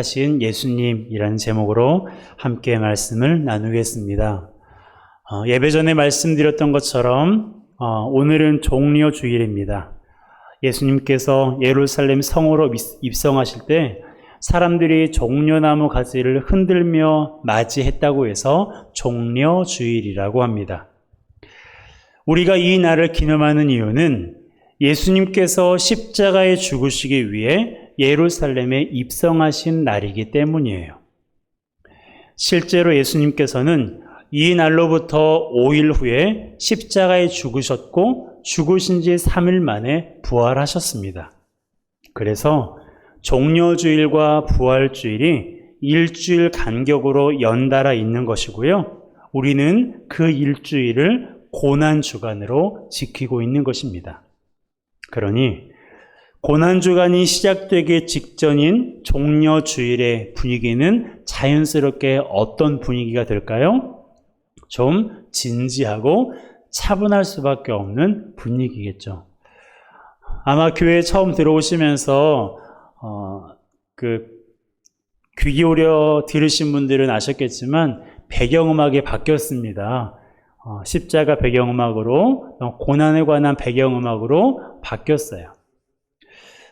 하신 예수님이라는 제목으로 함께 말씀을 나누겠습니다. 어, 예배 전에 말씀드렸던 것처럼 어, 오늘은 종려 주일입니다. 예수님께서 예루살렘 성으로 입- 입성하실 때 사람들이 종려나무 가지를 흔들며 맞이했다고 해서 종려 주일이라고 합니다. 우리가 이 날을 기념하는 이유는 예수님께서 십자가에 죽으시기 위해 예루살렘에 입성하신 날이기 때문이에요. 실제로 예수님께서는 이 날로부터 5일 후에 십자가에 죽으셨고 죽으신 지 3일 만에 부활하셨습니다. 그래서 종려주일과 부활주일이 일주일 간격으로 연달아 있는 것이고요. 우리는 그 일주일을 고난주간으로 지키고 있는 것입니다. 그러니 고난주간이 시작되기 직전인 종려 주일의 분위기는 자연스럽게 어떤 분위기가 될까요? 좀 진지하고 차분할 수밖에 없는 분위기겠죠. 아마 교회에 처음 들어오시면서 어, 그 귀 기울여 들으신 분들은 아셨겠지만 배경음악이 바뀌었습니다. 어, 십자가 배경음악으로 어, 고난에 관한 배경음악으로 바뀌었어요.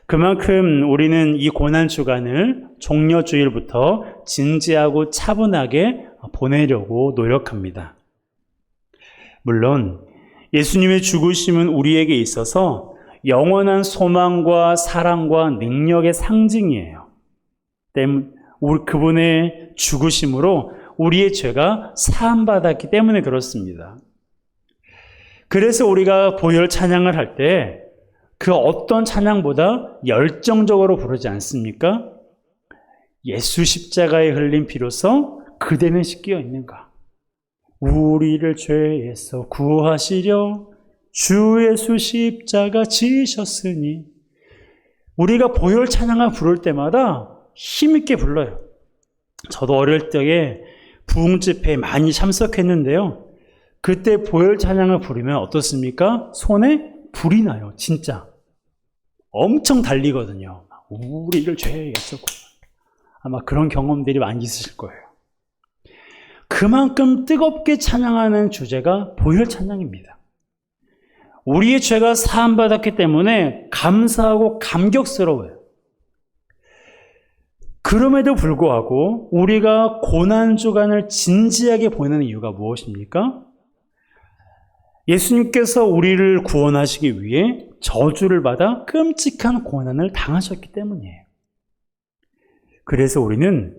그만큼 우리는 이 고난 주간을 종려 주일부터 진지하고 차분하게 보내려고 노력합니다. 물론 예수님의 죽으심은 우리에게 있어서 영원한 소망과 사랑과 능력의 상징이에요. 우리 그분의 죽으심으로 우리의 죄가 사함받았기 때문에 그렇습니다. 그래서 우리가 보혈 찬양을 할 때 그 어떤 찬양보다 열정적으로 부르지 않습니까? 예수 십자가에 흘린 피로서 그대는 씻겨 있는가? 우리를 죄에서 구하시려 주 예수 십자가 지셨으니 우리가 보혈 찬양을 부를 때마다 힘있게 불러요. 저도 어릴 적에 부흥 집회에 많이 참석했는데요. 그때 보혈 찬양을 부르면 어떻습니까? 손에 불이 나요, 진짜. 엄청 달리거든요. 우리를 죄에서 구하. 아마 그런 경험들이 많이 있으실 거예요. 그만큼 뜨겁게 찬양하는 주제가 보혈 찬양입니다. 우리의 죄가 사함받았기 때문에 감사하고 감격스러워요. 그럼에도 불구하고 우리가 고난 주간을 진지하게 보내는 이유가 무엇입니까? 예수님께서 우리를 구원하시기 위해 저주를 받아 끔찍한 고난을 당하셨기 때문이에요. 그래서 우리는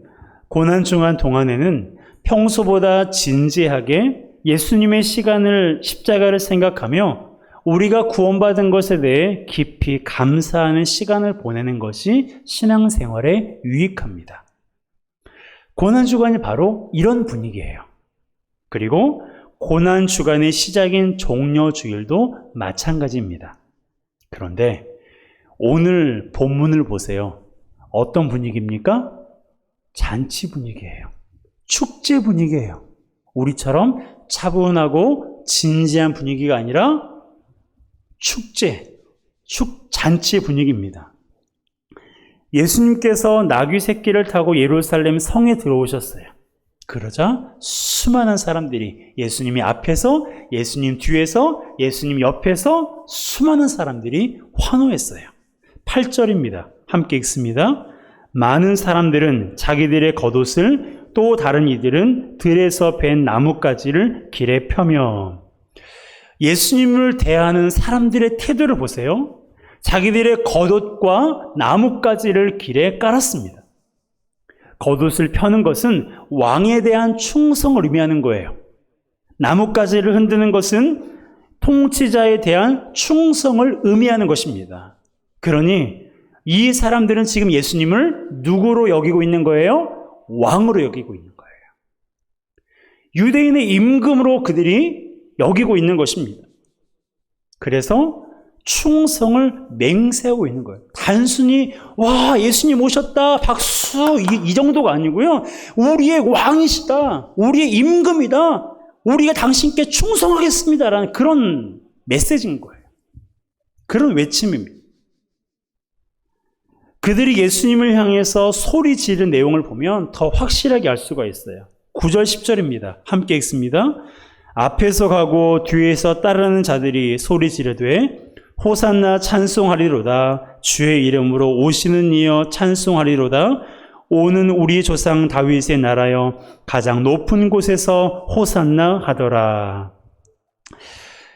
고난중간 동안에는 평소보다 진지하게 예수님의 시간을 십자가를 생각하며 우리가 구원받은 것에 대해 깊이 감사하는 시간을 보내는 것이 신앙생활에 유익합니다. 고난주간이 바로 이런 분위기예요. 그리고 고난 주간의 시작인 종려 주일도 마찬가지입니다. 그런데 오늘 본문을 보세요. 어떤 분위기입니까? 잔치 분위기예요. 축제 분위기예요. 우리처럼 차분하고 진지한 분위기가 아니라 축제, 축, 잔치 분위기입니다. 예수님께서 나귀 새끼를 타고 예루살렘 성에 들어오셨어요. 그러자 수많은 사람들이 예수님이 앞에서, 예수님 뒤에서, 예수님 옆에서 수많은 사람들이 환호했어요. 8절입니다. 함께 읽습니다. 많은 사람들은 자기들의 겉옷을 또 다른 이들은 들에서 벤 나뭇가지를 길에 펴며 예수님을 대하는 사람들의 태도를 보세요. 자기들의 겉옷과 나뭇가지를 길에 깔았습니다. 겉옷을 펴는 것은 왕에 대한 충성을 의미하는 거예요. 나뭇가지를 흔드는 것은 통치자에 대한 충성을 의미하는 것입니다. 그러니 이 사람들은 지금 예수님을 누구로 여기고 있는 거예요? 왕으로 여기고 있는 거예요. 유대인의 임금으로 그들이 여기고 있는 것입니다. 그래서 충성을 맹세하고 있는 거예요. 단순히 와 예수님 오셨다 박수 이, 이 정도가 아니고요. 우리의 왕이시다. 우리의 임금이다. 우리가 당신께 충성하겠습니다라는 그런 메시지인 거예요. 그런 외침입니다. 그들이 예수님을 향해서 소리 지른 내용을 보면 더 확실하게 알 수가 있어요. 9절 10절입니다. 함께 읽습니다. 앞에서 가고 뒤에서 따르는 자들이 소리 지르되 호산나 찬송하리로다 주의 이름으로 오시는 이여 찬송하리로다 오는 우리 조상 다윗의 나라여 가장 높은 곳에서 호산나 하더라.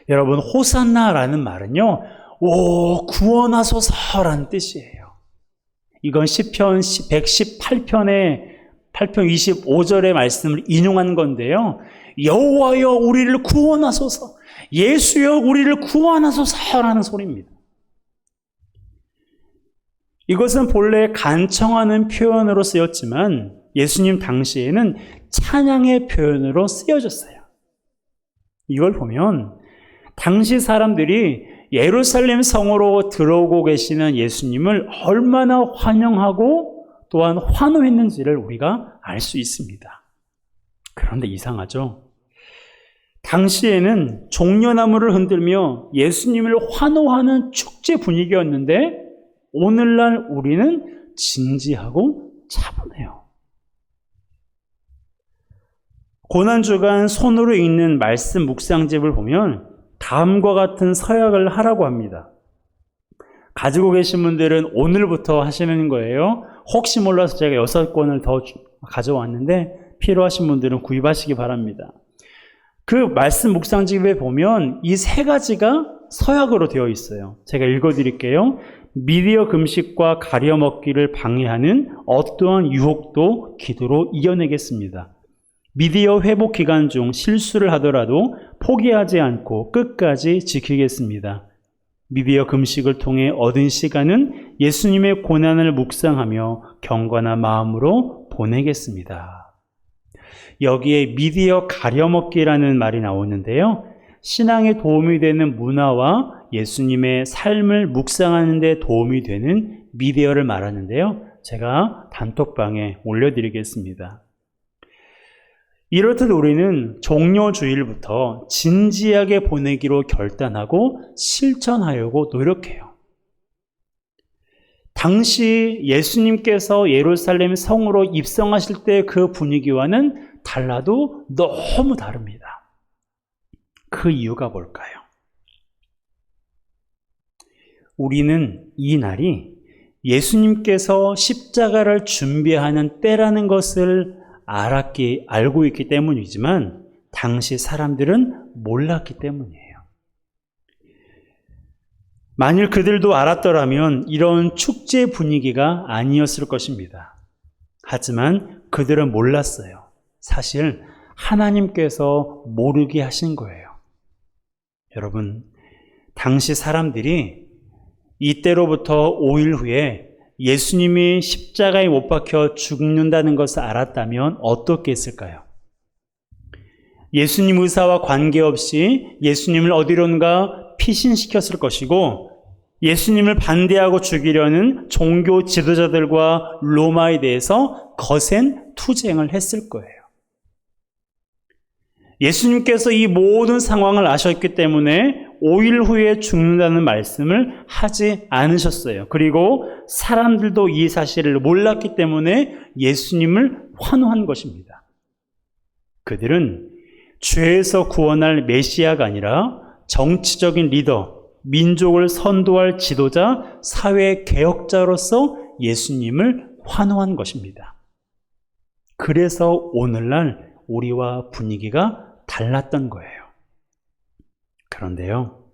여러분 호산나라는 말은요. 오 구원하소서라는 뜻이에요. 이건 시편 118편의 8편 25절의 말씀을 인용한 건데요. 여호와여 우리를 구원하소서. 예수여 우리를 구원하소서라는 소리입니다. 이것은 본래 간청하는 표현으로 쓰였지만 예수님 당시에는 찬양의 표현으로 쓰여졌어요. 이걸 보면 당시 사람들이 예루살렘 성으로 들어오고 계시는 예수님을 얼마나 환영하고 또한 환호했는지를 우리가 알 수 있습니다. 그런데 이상하죠? 당시에는 종려나무를 흔들며 예수님을 환호하는 축제 분위기였는데 오늘날 우리는 진지하고 차분해요. 고난주간 손으로 읽는 말씀 묵상집을 보면 다음과 같은 서약을 하라고 합니다. 가지고 계신 분들은 오늘부터 하시는 거예요. 혹시 몰라서 제가 여섯 권을 더 가져왔는데 필요하신 분들은 구입하시기 바랍니다. 그 말씀 묵상집에 보면 이 세 가지가 서약으로 되어 있어요. 제가 읽어 드릴게요. 미디어 금식과 가려 먹기를 방해하는 어떠한 유혹도 기도로 이겨내겠습니다. 미디어 회복 기간 중 실수를 하더라도 포기하지 않고 끝까지 지키겠습니다. 미디어 금식을 통해 얻은 시간은 예수님의 고난을 묵상하며 경건한 마음으로 보내겠습니다. 여기에 미디어 가려먹기라는 말이 나오는데요. 신앙에 도움이 되는 문화와 예수님의 삶을 묵상하는 데 도움이 되는 미디어를 말하는데요. 제가 단톡방에 올려드리겠습니다. 이렇듯 우리는 종료주일부터 진지하게 보내기로 결단하고 실천하려고 노력해요. 당시 예수님께서 예루살렘 성으로 입성하실 때 그 분위기와는 달라도 너무 다릅니다. 그 이유가 뭘까요? 우리는 이 날이 예수님께서 십자가를 준비하는 때라는 것을 알았기, 알고 있기 때문이지만 당시 사람들은 몰랐기 때문이에요. 만일 그들도 알았더라면 이런 축제 분위기가 아니었을 것입니다. 하지만 그들은 몰랐어요. 사실 하나님께서 모르게 하신 거예요. 여러분, 당시 사람들이 이때로부터 5일 후에 예수님이 십자가에 못 박혀 죽는다는 것을 알았다면 어떻게 했을까요? 예수님 의사와 관계없이 예수님을 어디론가 피신시켰을 것이고 예수님을 반대하고 죽이려는 종교 지도자들과 로마에 대해서 거센 투쟁을 했을 거예요. 예수님께서 이 모든 상황을 아셨기 때문에 5일 후에 죽는다는 말씀을 하지 않으셨어요. 그리고 사람들도 이 사실을 몰랐기 때문에 예수님을 환호한 것입니다. 그들은 죄에서 구원할 메시아가 아니라 정치적인 리더, 민족을 선도할 지도자, 사회 개혁자로서 예수님을 환호한 것입니다. 그래서 오늘날 우리와 분위기가 달랐던 거예요. 그런데요,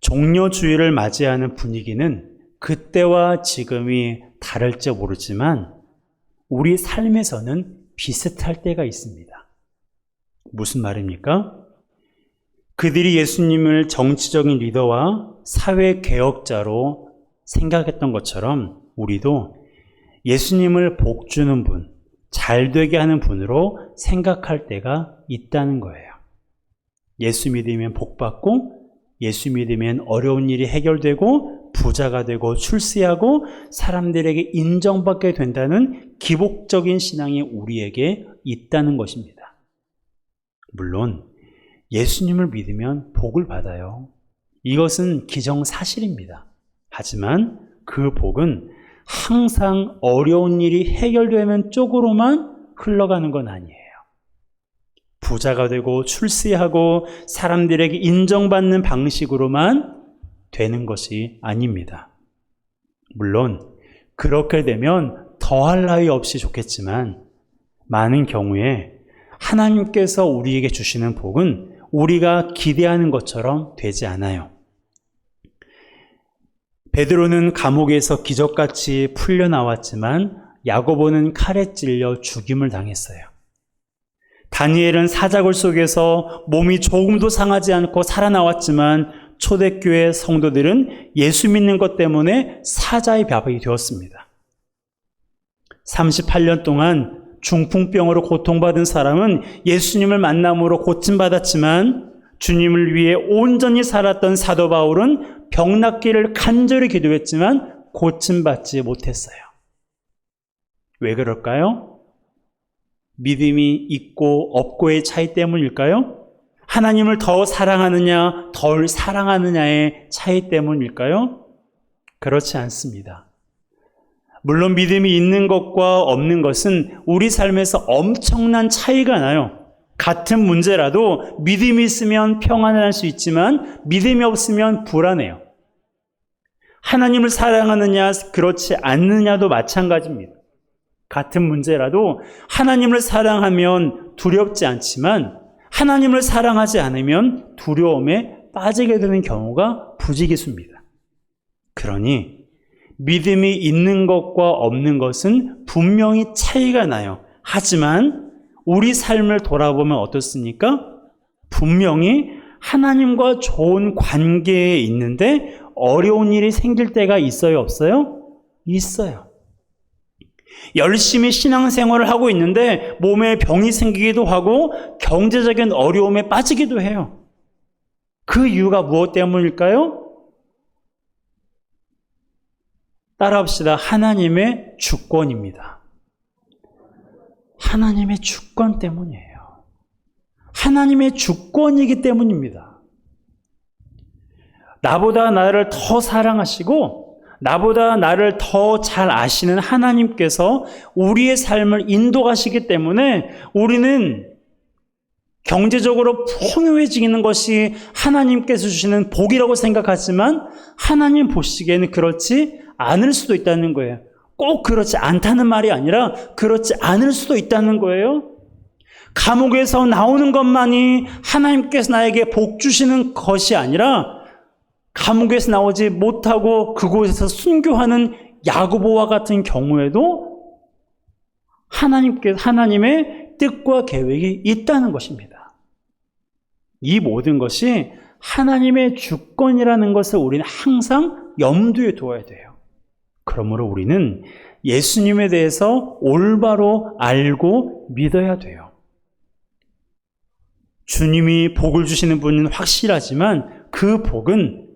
종료주의를 맞이하는 분위기는 그때와 지금이 다를지 모르지만 우리 삶에서는 비슷할 때가 있습니다. 무슨 말입니까? 그들이 예수님을 정치적인 리더와 사회 개혁자로 생각했던 것처럼 우리도 예수님을 복주는 분, 잘 되게 하는 분으로 생각할 때가 있다는 거예요. 예수 믿으면 복 받고 예수 믿으면 어려운 일이 해결되고 부자가 되고 출세하고 사람들에게 인정받게 된다는 기복적인 신앙이 우리에게 있다는 것입니다. 물론 예수님을 믿으면 복을 받아요. 이것은 기정사실입니다. 하지만 그 복은 항상 어려운 일이 해결되는 쪽으로만 흘러가는 건 아니에요. 부자가 되고 출세하고 사람들에게 인정받는 방식으로만 되는 것이 아닙니다. 물론 그렇게 되면 더할 나위 없이 좋겠지만 많은 경우에 하나님께서 우리에게 주시는 복은 우리가 기대하는 것처럼 되지 않아요. 베드로는 감옥에서 기적같이 풀려 나왔지만 야고보는 칼에 찔려 죽임을 당했어요. 다니엘은 사자굴 속에서 몸이 조금도 상하지 않고 살아나왔지만 초대교회 성도들은 예수 믿는 것 때문에 사자의 밥이 되었습니다. 38년 동안 중풍병으로 고통받은 사람은 예수님을 만남으로 고침받았지만 주님을 위해 온전히 살았던 사도 바울은 병 낫기를 간절히 기도했지만 고침받지 못했어요. 왜 그럴까요? 믿음이 있고 없고의 차이 때문일까요? 하나님을 더 사랑하느냐, 덜 사랑하느냐의 차이 때문일까요? 그렇지 않습니다. 물론 믿음이 있는 것과 없는 것은 우리 삶에서 엄청난 차이가 나요. 같은 문제라도 믿음이 있으면 평안할 수 있지만 믿음이 없으면 불안해요. 하나님을 사랑하느냐, 그렇지 않느냐도 마찬가지입니다. 같은 문제라도 하나님을 사랑하면 두렵지 않지만 하나님을 사랑하지 않으면 두려움에 빠지게 되는 경우가 부지기수입니다. 그러니 믿음이 있는 것과 없는 것은 분명히 차이가 나요. 하지만 우리 삶을 돌아보면 어떻습니까? 분명히 하나님과 좋은 관계에 있는데 어려운 일이 생길 때가 있어요, 없어요? 있어요. 열심히 신앙생활을 하고 있는데 몸에 병이 생기기도 하고 경제적인 어려움에 빠지기도 해요. 그 이유가 무엇 때문일까요? 따라합시다. 하나님의 주권입니다. 하나님의 주권 때문이에요. 하나님의 주권이기 때문입니다. 나보다 나를 더 사랑하시고 나보다 나를 더 잘 아시는 하나님께서 우리의 삶을 인도하시기 때문에 우리는 경제적으로 풍요해지는 것이 하나님께서 주시는 복이라고 생각하지만 하나님 보시기에는 그렇지 않을 수도 있다는 거예요. 꼭 그렇지 않다는 말이 아니라 그렇지 않을 수도 있다는 거예요. 감옥에서 나오는 것만이 하나님께서 나에게 복 주시는 것이 아니라 감옥에서 나오지 못하고 그곳에서 순교하는 야고보와 같은 경우에도 하나님께 하나님의 뜻과 계획이 있다는 것입니다. 이 모든 것이 하나님의 주권이라는 것을 우리는 항상 염두에 두어야 돼요. 그러므로 우리는 예수님에 대해서 올바로 알고 믿어야 돼요. 주님이 복을 주시는 분은 확실하지만 그 복은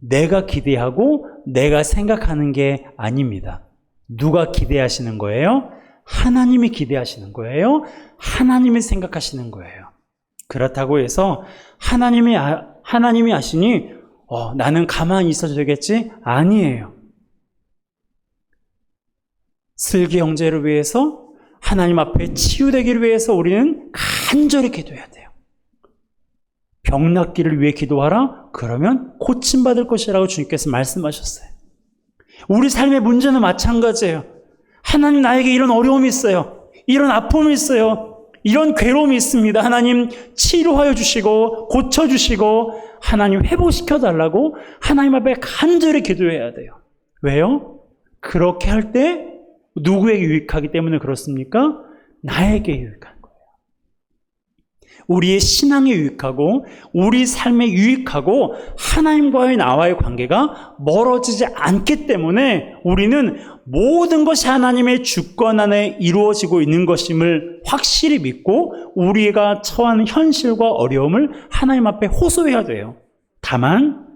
내가 기대하고 내가 생각하는 게 아닙니다. 누가 기대하시는 거예요? 하나님이 기대하시는 거예요? 하나님이 생각하시는 거예요. 그렇다고 해서 하나님이, 아, 하나님이 아시니, 어, 나는 가만히 있어도 되겠지? 아니에요. 슬기 형제를 위해서 하나님 앞에 치유되기를 위해서 우리는 간절히 기도해야 돼요. 병 낫기를 위해 기도하라? 그러면 고침 받을 것이라고 주님께서 말씀하셨어요. 우리 삶의 문제는 마찬가지예요. 하나님 나에게 이런 어려움이 있어요. 이런 아픔이 있어요. 이런 괴로움이 있습니다. 하나님 치료하여 주시고 고쳐 주시고 하나님 회복시켜 달라고 하나님 앞에 간절히 기도해야 돼요. 왜요? 그렇게 할때 누구에게 유익하기 때문에 그렇습니까? 나에게 유익한 거예요. 우리의 신앙에 유익하고 우리 삶에 유익하고 하나님과의 나와의 관계가 멀어지지 않기 때문에 우리는 모든 것이 하나님의 주권 안에 이루어지고 있는 것임을 확실히 믿고 우리가 처한 현실과 어려움을 하나님 앞에 호소해야 돼요. 다만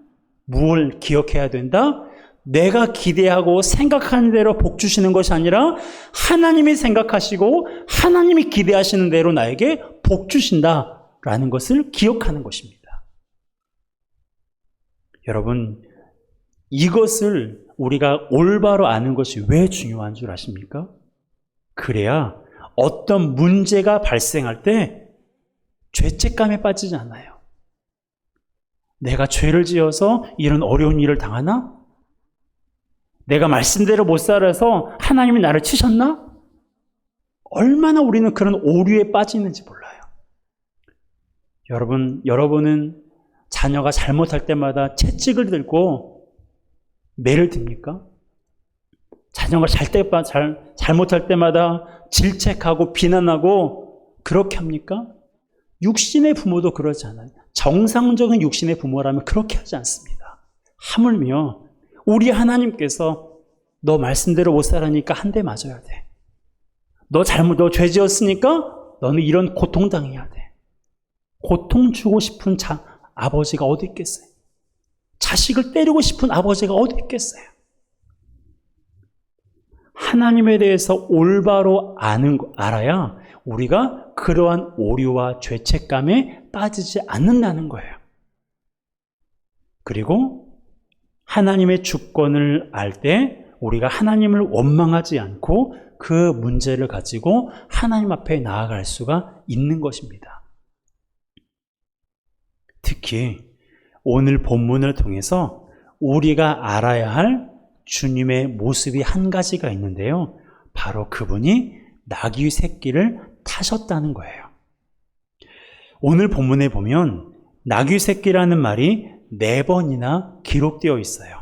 무엇을 기억해야 된다? 내가 기대하고 생각하는 대로 복 주시는 것이 아니라 하나님이 생각하시고 하나님이 기대하시는 대로 나에게 복 주신다라는 것을 기억하는 것입니다. 여러분, 이것을 우리가 올바로 아는 것이 왜 중요한 줄 아십니까? 그래야 어떤 문제가 발생할 때 죄책감에 빠지지 않아요. 내가 죄를 지어서 이런 어려운 일을 당하나? 내가 말씀대로 못 살아서 하나님이 나를 치셨나? 얼마나 우리는 그런 오류에 빠지는지 몰라요. 여러분, 여러분은 자녀가 잘못할 때마다 채찍을 들고 매를 듭니까? 자녀가 잘 때, 잘, 잘못할 때마다 질책하고 비난하고 그렇게 합니까? 육신의 부모도 그러지 않아요. 정상적인 육신의 부모라면 그렇게 하지 않습니다. 하물며 우리 하나님께서 너 말씀대로 못 살아니까 한 대 맞아야 돼. 너 잘못, 너 죄 지었으니까 너는 이런 고통 당해야 돼. 고통 주고 싶은 자, 아버지가 어디 있겠어요? 자식을 때리고 싶은 아버지가 어디 있겠어요? 하나님에 대해서 올바로 아는, 알아야 우리가 그러한 오류와 죄책감에 빠지지 않는다는 거예요. 그리고 하나님의 주권을 알 때 우리가 하나님을 원망하지 않고 그 문제를 가지고 하나님 앞에 나아갈 수가 있는 것입니다. 특히 오늘 본문을 통해서 우리가 알아야 할 주님의 모습이 한 가지가 있는데요. 바로 그분이 나귀 새끼를 타셨다는 거예요. 오늘 본문에 보면 나귀 새끼라는 말이 네 번이나 기록되어 있어요.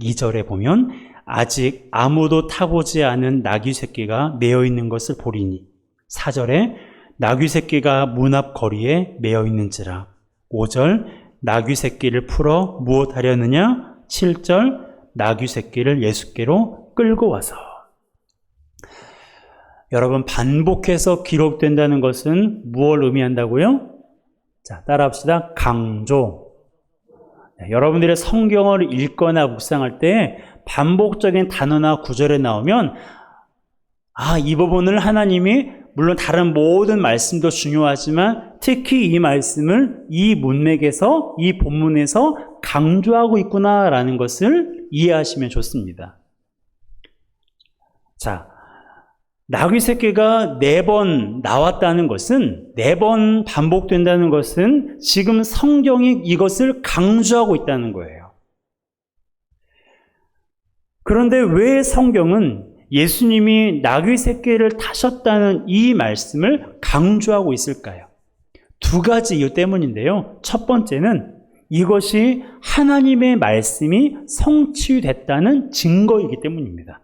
2절에 보면 아직 아무도 타보지 않은 나귀 새끼가 매어 있는 것을 보리니 4절에 나귀 새끼가 문 앞 거리에 매어 있는지라 5절 나귀 새끼를 풀어 무엇 하려느냐 7절 나귀 새끼를 예수께로 끌고 와서 여러분 반복해서 기록된다는 것은 무엇을 의미한다고요? 자, 따라합시다. 강조. 네, 여러분들의 성경을 읽거나 묵상할 때 반복적인 단어나 구절에 나오면 아, 이 부분을 하나님이 물론 다른 모든 말씀도 중요하지만 특히 이 말씀을 이 문맥에서 이 본문에서 강조하고 있구나라는 것을 이해하시면 좋습니다. 자, 나귀 새끼가 네 번 나왔다는 것은 네 번 반복된다는 것은 지금 성경이 이것을 강조하고 있다는 거예요. 그런데 왜 성경은 예수님이 나귀 새끼를 타셨다는 이 말씀을 강조하고 있을까요? 두 가지 이유 때문인데요. 첫 번째는 이것이 하나님의 말씀이 성취됐다는 증거이기 때문입니다.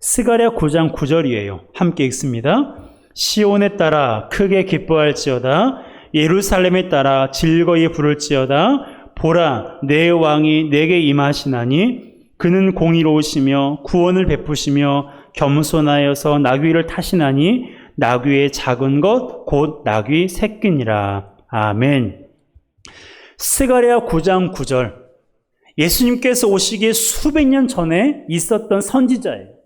스가랴 9장 9절이에요. 함께 읽습니다. 시온에 따라 크게 기뻐할지어다 예루살렘에 따라 즐거이 부를지어다 보라 내 왕이 내게 임하시나니 그는 공의로우시며 구원을 베푸시며 겸손하여서 나귀를 타시나니 나귀의 작은 것 곧 나귀 새끼니라. 아멘. 스가랴 9장 9절. 예수님께서 오시기 수백 년 전에 있었던 선지자예요.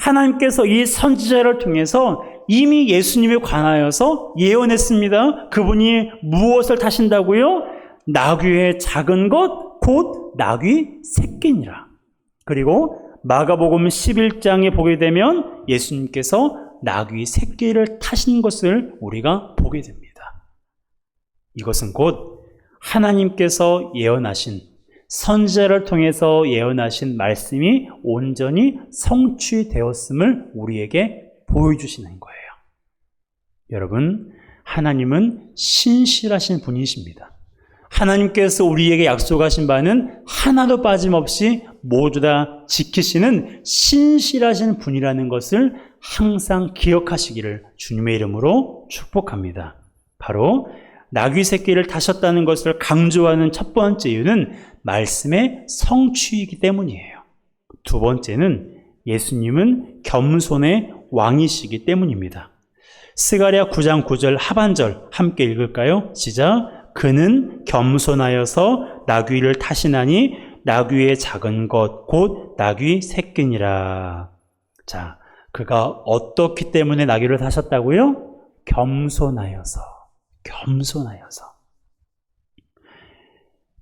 하나님께서 이 선지자를 통해서 이미 예수님에 관하여서 예언했습니다. 그분이 무엇을 타신다고요? 나귀의 작은 것, 곧 나귀 새끼니라. 그리고 마가복음 11장에 보게 되면 예수님께서 나귀 새끼를 타신 것을 우리가 보게 됩니다. 이것은 곧 하나님께서 예언하신 선지자를 통해서 예언하신 말씀이 온전히 성취되었음을 우리에게 보여주시는 거예요. 여러분, 하나님은 신실하신 분이십니다. 하나님께서 우리에게 약속하신 바는 하나도 빠짐없이 모두 다 지키시는 신실하신 분이라는 것을 항상 기억하시기를 주님의 이름으로 축복합니다. 바로 나귀 새끼를 타셨다는 것을 강조하는 첫 번째 이유는 말씀의 성취이기 때문이에요. 두 번째는 예수님은 겸손의 왕이시기 때문입니다. 스가랴 9장 9절 하반절 함께 읽을까요? 시작. 그는 겸손하여서 나귀를 타시나니 나귀의 작은 것 곧 나귀 새끼니라. 자, 그가 어떻기 때문에 나귀를 타셨다고요? 겸손하여서. 겸손하여서.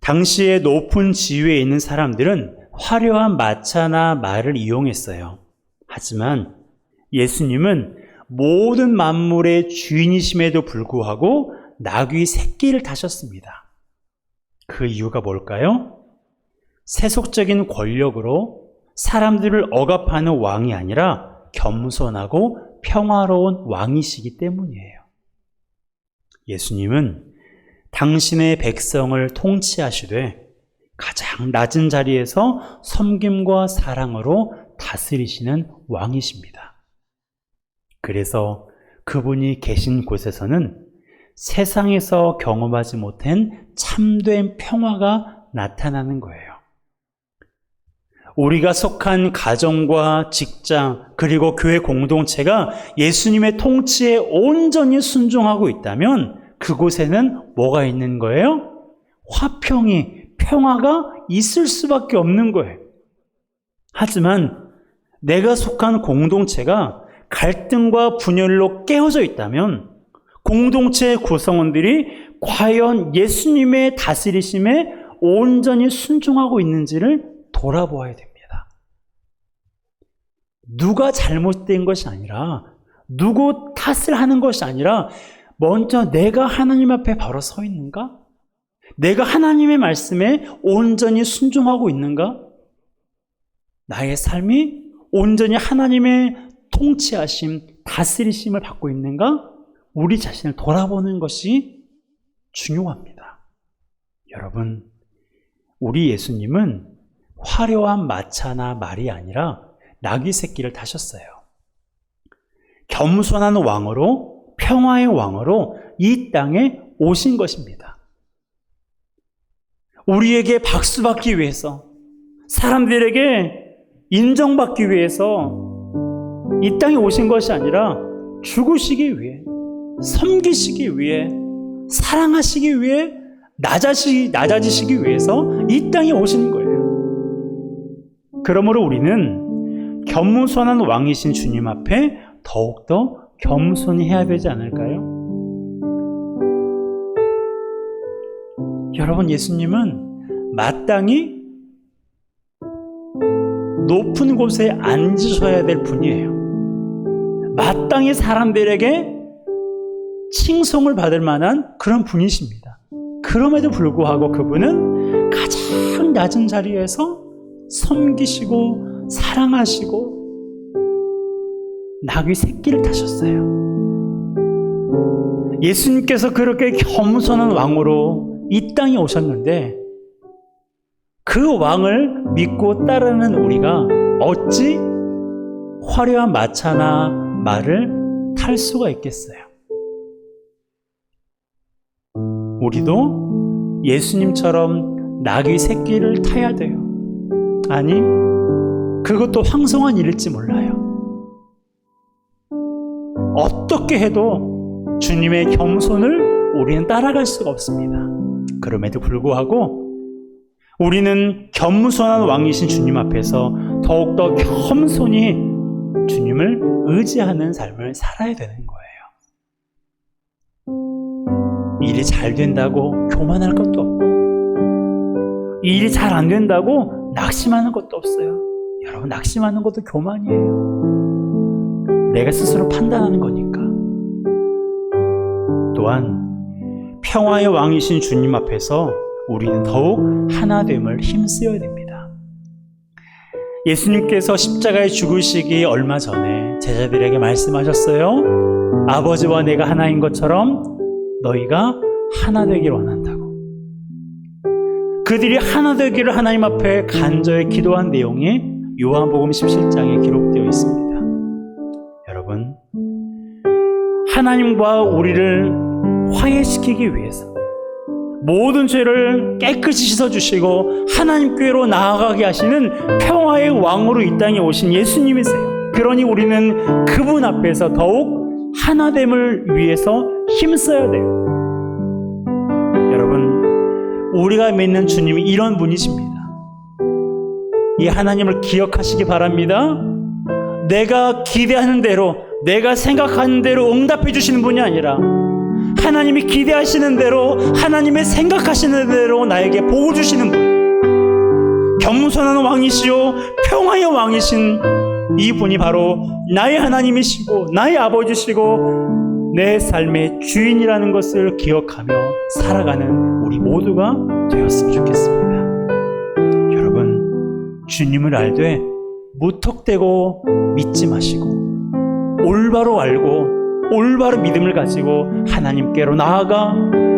당시에 높은 지위에 있는 사람들은 화려한 마차나 말을 이용했어요. 하지만 예수님은 모든 만물의 주인이심에도 불구하고 나귀 새끼를 타셨습니다. 그 이유가 뭘까요? 세속적인 권력으로 사람들을 억압하는 왕이 아니라 겸손하고 평화로운 왕이시기 때문이에요. 예수님은 당신의 백성을 통치하시되 가장 낮은 자리에서 섬김과 사랑으로 다스리시는 왕이십니다. 그래서 그분이 계신 곳에서는 세상에서 경험하지 못한 참된 평화가 나타나는 거예요. 우리가 속한 가정과 직장, 그리고 교회 공동체가 예수님의 통치에 온전히 순종하고 있다면 그곳에는 뭐가 있는 거예요? 화평이, 평화가 있을 수밖에 없는 거예요. 하지만 내가 속한 공동체가 갈등과 분열로 깨어져 있다면 공동체 구성원들이 과연 예수님의 다스리심에 온전히 순종하고 있는지를 돌아보아야 됩니다. 누가 잘못된 것이 아니라 누구 탓을 하는 것이 아니라 먼저 내가 하나님 앞에 바로 서 있는가? 내가 하나님의 말씀에 온전히 순종하고 있는가? 나의 삶이 온전히 하나님의 통치하심, 다스리심을 받고 있는가? 우리 자신을 돌아보는 것이 중요합니다. 여러분, 우리 예수님은 화려한 마차나 말이 아니라 나귀 새끼를 타셨어요. 겸손한 왕으로, 평화의 왕으로 이 땅에 오신 것입니다. 우리에게 박수 받기 위해서, 사람들에게 인정받기 위해서 이 땅에 오신 것이 아니라 죽으시기 위해, 섬기시기 위해, 사랑하시기 위해, 낮아지, 낮아지시기 위해서 이 땅에 오신 거예요. 그러므로 우리는 겸손한 왕이신 주님 앞에 더욱더 겸손히 해야 되지 않을까요? 여러분, 예수님은 마땅히 높은 곳에 앉으셔야 될 분이에요. 마땅히 사람들에게 칭송을 받을 만한 그런 분이십니다. 그럼에도 불구하고 그분은 가장 낮은 자리에서 섬기시고 사랑하시고 나귀 새끼를 타셨어요. 예수님께서 그렇게 겸손한 왕으로 이 땅에 오셨는데 그 왕을 믿고 따르는 우리가 어찌 화려한 마차나 말을 탈 수가 있겠어요? 우리도 예수님처럼 나귀 새끼를 타야 돼요. 아니, 그것도 황송한 일일지 몰라요. 어떻게 해도 주님의 겸손을 우리는 따라갈 수가 없습니다. 그럼에도 불구하고 우리는 겸손한 왕이신 주님 앞에서 더욱더 겸손히 주님을 의지하는 삶을 살아야 되는 거예요. 일이 잘 된다고 교만할 것도 없고, 일이 잘 안 된다고 낙심하는 것도 없어요. 여러분, 낙심하는 것도 교만이에요. 내가 스스로 판단하는 거니까. 또한, 평화의 왕이신 주님 앞에서 우리는 더욱 하나됨을 힘쓰어야 됩니다. 예수님께서 십자가에 죽으시기 얼마 전에 제자들에게 말씀하셨어요. 아버지와 내가 하나인 것처럼 너희가 하나 되길 원한다고. 그들이 하나 되기를 하나님 앞에 간절히 기도한 내용이 요한복음 17장에 기록되어 있습니다. 하나님과 우리를 화해시키기 위해서 모든 죄를 깨끗이 씻어주시고 하나님께로 나아가게 하시는 평화의 왕으로 이 땅에 오신 예수님이세요. 그러니 우리는 그분 앞에서 더욱 하나됨을 위해서 힘써야 돼요. 여러분, 우리가 믿는 주님이 이런 분이십니다. 이 하나님을 기억하시기 바랍니다. 내가 기대하는 대로, 내가 생각하는 대로 응답해 주시는 분이 아니라 하나님이 기대하시는 대로 하나님의 생각하시는 대로 나에게 복을 주시는 분. 겸손한 왕이시요 평화의 왕이신 이분이 바로 나의 하나님이시고 나의 아버지시고 내 삶의 주인이라는 것을 기억하며 살아가는 우리 모두가 되었으면 좋겠습니다. 여러분, 주님을 알되 무턱대고 믿지 마시고 올바로 알고 올바로 믿음을 가지고 하나님께로 나아가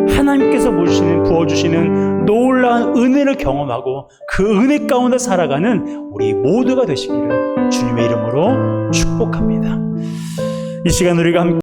하나님께서 부으시는 부어주시는 놀라운 은혜를 경험하고 그 은혜 가운데 살아가는 우리 모두가 되시기를 주님의 이름으로 축복합니다. 이 시간 우리가 함께